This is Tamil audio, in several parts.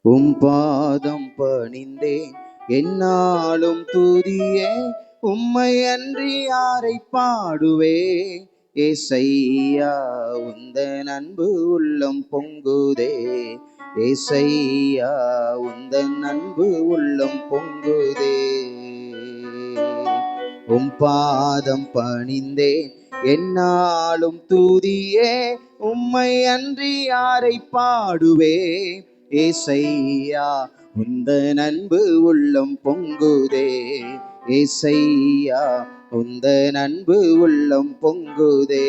உம் பாதம் பணிந்தேன். என்னாலும் துதியே உம்மை அன்றி யாரை பாடுவே? ஏசையா உந்த அன்பு உள்ளம் பொங்குதே. ஏசையா உந்த அன்பு உள்ளம் பொங்குதே. உம் பாதம் பணிந்தேன். என்னாலும் துதியே உம்மை அன்றி யாரை பாடுவே? ஏசையா உந்த அன்பு உள்ளம் பொங்குதே. ஏசையா உந்த அன்பு உள்ளம் பொங்குதே.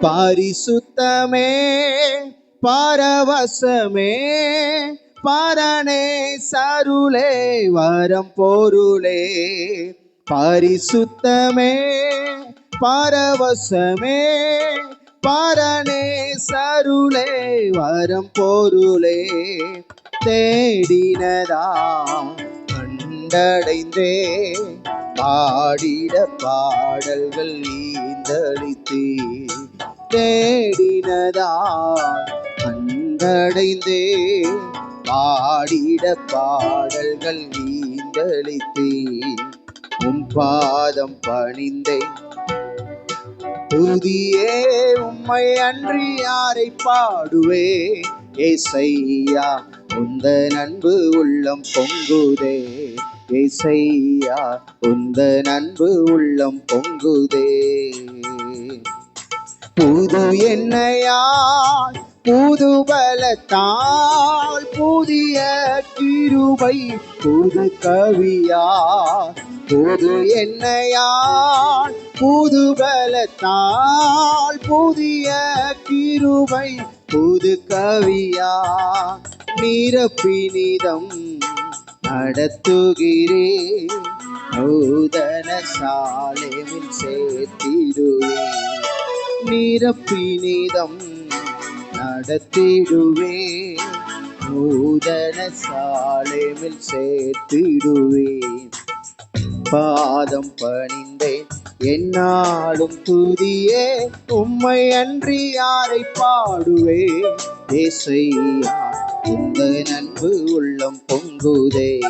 பாரிசுத்தமே பாரவசமே பாரணே சருளே வரம் பொருளே. பாரிசுத்தமே பாரவசமே பரணே சருளே வரம் பொருளே தேடினதா? கண்டடைந்தே பாடிட பாடல்கள் ஈந்தளித்தே தேடினதா? கண்டடைந்தே பாடிட பாடல்கள் ஈந்தளித்தே உன் பாதம் பணிந்தேன் துதியே உம்மை அன்றி யாரை பாடுவே? ஏசையா உந்த நண்பு உள்ளம் பொங்குதே. ஏசையா உந்த நண்பு உள்ளம் பொங்குதே. புது என்னையால் புது பலத்தால் புதிய கிருபை புது கவியா புது என்னையால் புது பலத்தால் புதிய கிருபை புது கவியா நிரப்பினிதம் நடத்துகிறே நூதன சாலையில் சேர்த்திடுவே நிரப்பினிதம் நடத்திடுவே நூதன சாலையில் சேர்த்திடுவேன். பாதம் பணிந்தேன். என்னாலும் துதியே உம்மை அன்றி யாரை பாடுவே தேசையா இந்த நன்பு உள்ளம் பொங்குதே.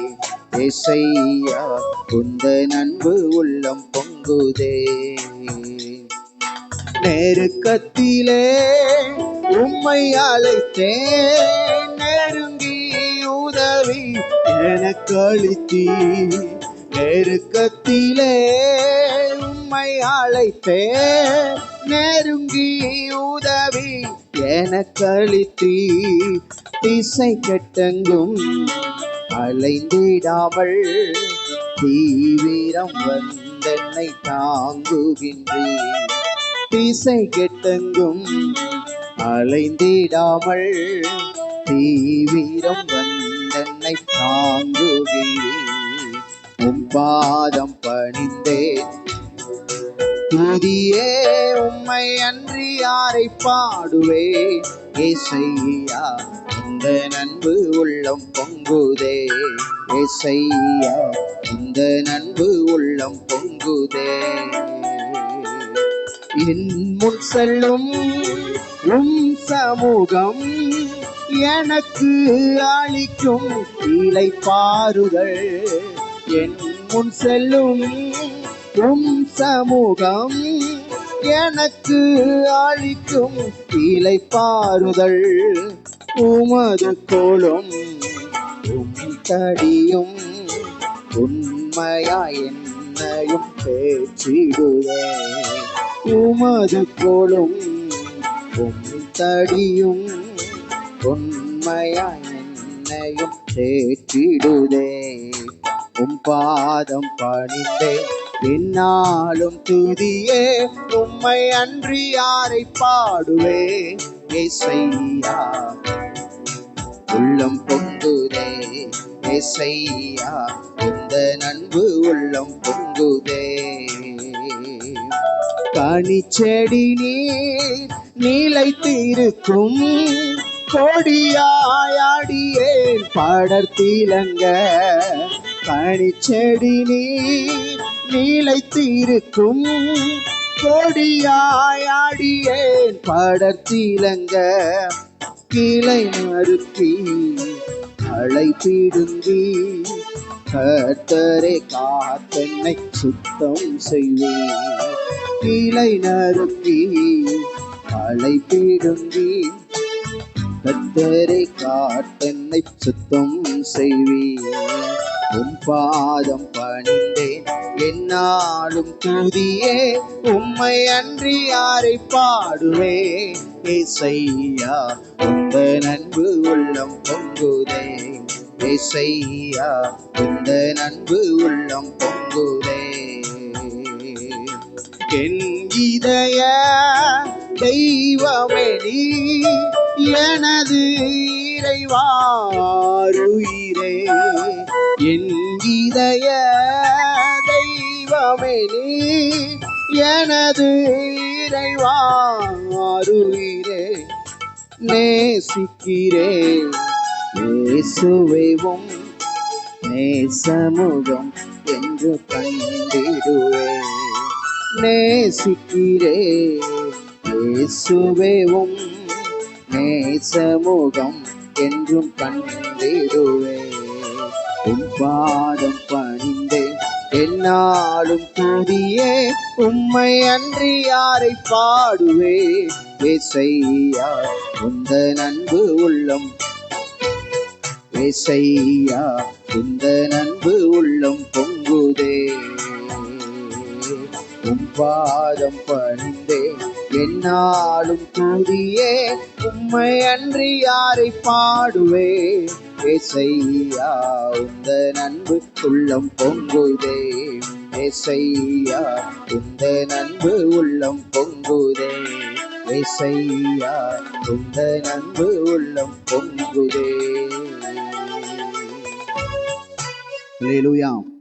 தேசையா இந்த நன்பு உள்ளம் பொங்குதே. நெருக்கத்திலே உம்மை அழைத்தேன். நெருங்கி உதவி எனக்கு அளித்தீர். நெருக்கத்திலே உம்மை அழைத்தே நெருங்கி உதவி எனக்கு திசை கட்டங்கும் அலைந்திடாமல் தீவிரம் வந்தென்னை தாங்குகின்றீர் திசை கெட்டங்கும் அலைந்திடாமல் தீவிரம் வந்தென்னை தாங்குகிறீர் பாதம் பணிந்தேன். துதியே உம்மை அன்றி யாரை பாடுவே ஏசையா இந்த நண்பு உள்ளம் பொங்குதே. ஏசையா இந்த நண்பு உள்ளம் பொங்குதே. என் முன் செல்லும் உம் சமூகம் எனக்கு அளிக்கும் இலை பாருதல் என் முன் செல்லும் உம் சமூகம் எனக்கு அளிக்கும் இலை பாருதல் உமது கோலும் உம் தடியும் உண்மையா என்னையும் பேச்சிடுவே உமது கோலும் உம் தடியும் உண்மையா என்னையும் தேற்றிடுதே உம் பாதம் பணிந்தேன் என்னாலும் துதியே உம்மை அன்றி யாரை பாடுவே? ஏசையா உள்ளம் பொங்குதே ஏசையா இந்த நண்பு உள்ளம் பொங்குதே. கனிச்செடி நீர் நிலைத்திருக்கும் கொடியாடியேன் படர்த்திலங்க. பனிச்செடி நீர் கொடியாயாடியேன் கொடியாடியேன் படர்த்திலங்க கிளை நறுக்கி அழைப்பிடுங்கி கர்த்தரை காத்தென்னை சுத்தம் செய்வேன். கீழை நறுக்கி அழைப்பிடுங்கி கத்தரை காட்டென்னை சுத்தம் செய்வேன். உம் பாதம் பணிந்தேன். என்னாலும் துதியே உம்மை அன்றி யாரை பாடுவே ஏசையா உந்த நன்பு உள்ளம் பொங்குதே. ஏசையா உந்த நன்பு உள்ளம் பொங்குதே. என் இதய தெய்வமே எனது இறைவாருயி என் இதய தெய்வமே நீ எனது இறைவா இறைவாருயிரே நேசிக்கிறேன் இயேசுவைவும் நேசமுகம் என்று கண்டிடுவே. நேசிக்கிறே. நேசுவேவும் நேசமுகம் என்றும் கண்டிடுவே. உன் பாதம் பணிந்தேன் என்னாலும் துதியே உம்மை அன்றி யாரை பாடுவே? ஏசையா உந்த நன்பு உள்ளம். ஏசையா உந்த நன்பு உள்ளம் பொங்குதே. பாதம் பணிந்தே என்னாலும் துதியே உம்மை அன்றி யாரை பாடுவே? எசையா உந்த நன்பு உள்ளம் பொங்குதே. எசையா உந்த நன்பு உள்ளம் பொங்குதே. எசையா உந்த நன்பு உள்ளம் பொங்குதே. Hallelujah.